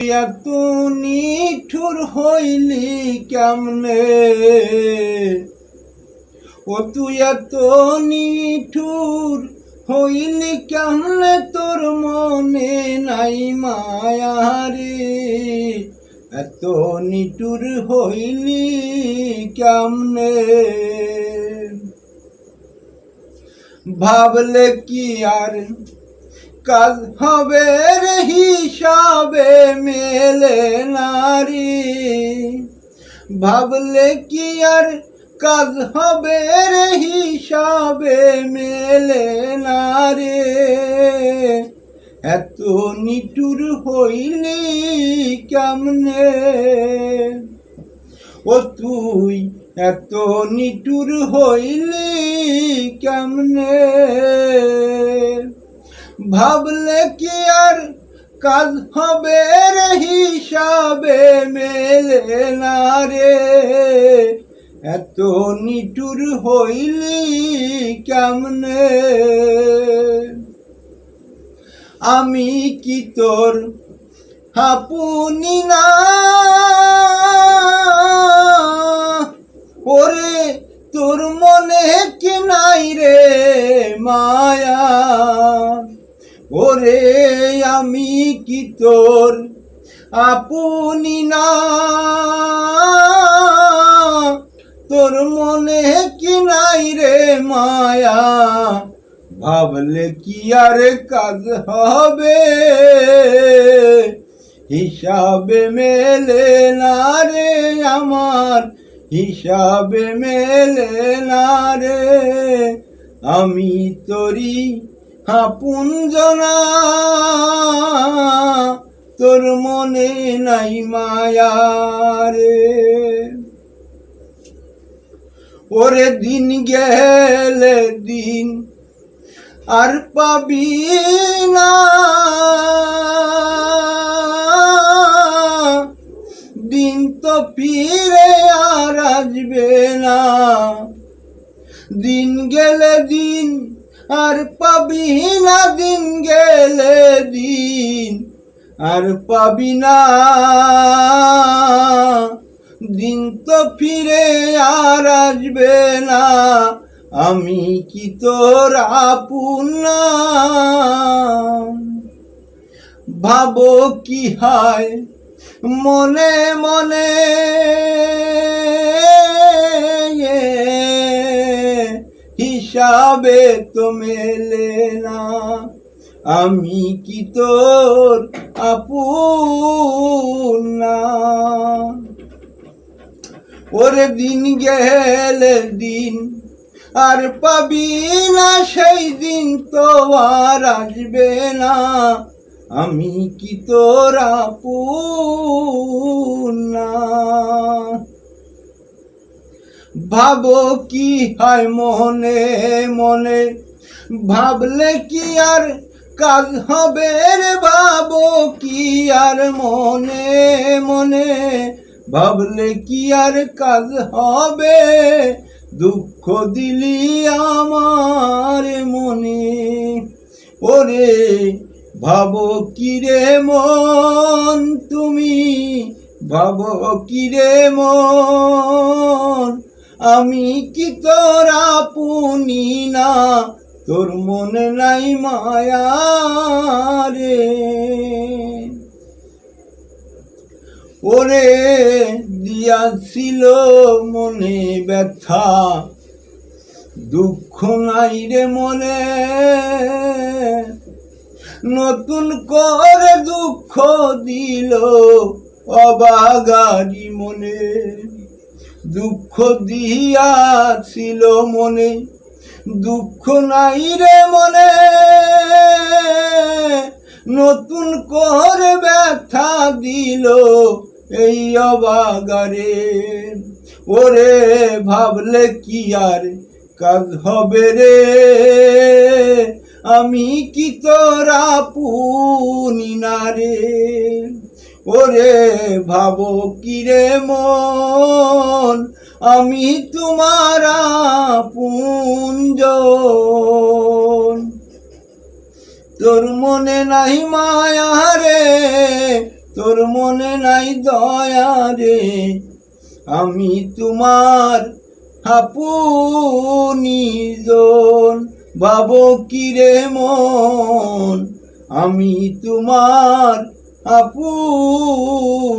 এত নিঠুর হইলি কেমনে? ও তুই এত নিঠুর হইলি কেমনে? তোর মনে নাই মায়ারে। এত নিঠুর হইলি কেমনে? ভাবলে কি আর কাজ হবে রে হিসাবে মেলে নারী। ভাবলে কি আর কাজ হবে রে হিসাবে মেলে নারে। এত নিটুর হইলি কেমনে? ও তুই এত নিটুর হইলি কেমনে? ভাবলে কি আর? কাজ হবে রে হিসাবে মেলে না রে। এত নিটুর হইলি কেমনে? আমি কি তোর হাপুনি না? ওরে, তোর মনে কি নাই রে মায়া? ওরে আমি কি তোর আপনি না? তোর মনে কি নাই রে মায়া? ভাবলে কি আর কাজ হবে? হিসাবে মেলে না রে আমার, হিসাবে মেলে না রে। আমি তোরি আপন জনা তোর মনে নাই মায়া রে ওরে দিন গেলে দিন আর পাবি না। দিন তো ফিরে আর আসবে না। দিন গেলে দিন আর পাবি না দিন গেলে দিন, আর পাবি না দিন তো ফিরে আর আসবে না। আমি কি তোর আপন ভাবো কি হয় মনে মনে। হিসাবে তো মেলে না। আমি কি তোর আপন না? ওরে দিন গেলে দিন আর পাবি না, সেই দিন তো আর আসবে না। আমি কি তোর আপন না? ভাবো কি হয় মনে মনে। ভাবলে কি আর কাজ হবে রে? ভাবো কি আর মনে মনে। ভাবলে কি আর কাজ হবে? দুঃখ দিলি আমার মনে। ওরে, ভাবো কি রে মন? তুমি ভাবো কি রে মন? আমি কি তোর আপনি না? তোর মনে নাই মায়া রে। ওরে দিয়াছিল মনে ব্যথা, দুঃখ নাই রে মনে। নতুন করে দুঃখ দিল অবাগারি মনে। দুঃখ দিয়াছিল মনে, দুঃখ নাই রে মনে। নতুন করে ব্যথা দিল এই অবাগারে। ওরে ভাবলে কি আর কাজ হবে রে? আমি কি তোরা পুনি না রে? ওরে ভাবো কি রে মন? আমি তোমার পুঞ্জ তোর মনে নাই মায়া রে, তোর মনে নাই দয়া রে। আমি তোমার আপনিজন। ভাবো কি রে মন? আমি তোমার আপনজন